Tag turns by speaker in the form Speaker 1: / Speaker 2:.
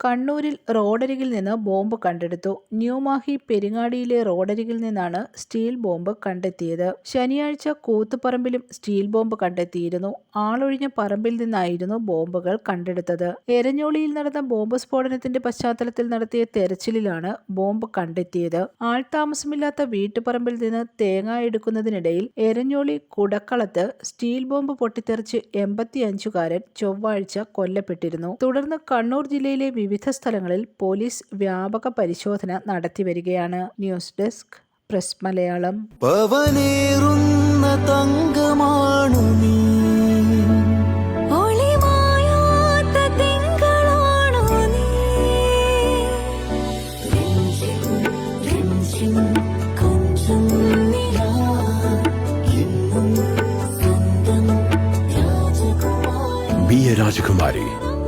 Speaker 1: കണ്ണൂരിൽ റോഡരികിൽ നിന്ന് ബോംബ് കണ്ടെടുത്തു. ന്യൂമാഹി പെരിങ്ങാടിയിലെ റോഡരികിൽ നിന്നാണ് സ്റ്റീൽ ബോംബ് കണ്ടെത്തിയത്. ശനിയാഴ്ച കൂത്തുപറമ്പിലും സ്റ്റീൽ ബോംബ് കണ്ടെത്തിയിരുന്നു. ആളൊഴിഞ്ഞ പറമ്പിൽ നിന്നായിരുന്നു ബോംബുകൾ കണ്ടെടുത്തത്. എരഞ്ഞോളിയിൽ നടന്ന ബോംബ് സ്ഫോടനത്തിന്റെ പശ്ചാത്തലത്തിൽ നടത്തിയ തെരച്ചിലിലാണ് ബോംബ് കണ്ടെത്തിയത്. ആൾതാമസമില്ലാത്ത വീട്ടുപറമ്പിൽ നിന്ന് തേങ്ങ എടുക്കുന്നതിനിടയിൽ എരഞ്ഞോളി കുടക്കളത്ത് സ്റ്റീൽ ബോംബ് പൊട്ടിത്തെറിച്ച് എൺപത്തിയഞ്ചുകാരൻ ചൊവ്വാഴ്ച കൊല്ലപ്പെട്ടിരുന്നു. തുടർന്ന് കണ്ണൂർ ജില്ലയിലെ വിവിധ സ്ഥലങ്ങളിൽ പോലീസ് വ്യാപക പരിശോധന നടത്തി വരികയാണ് ന്യൂസ് ഡെസ്ക് പ്രസ് മലയാളം
Speaker 2: പവനേറുന്ന തങ്കമാണു നീ
Speaker 3: രാജകുമാരി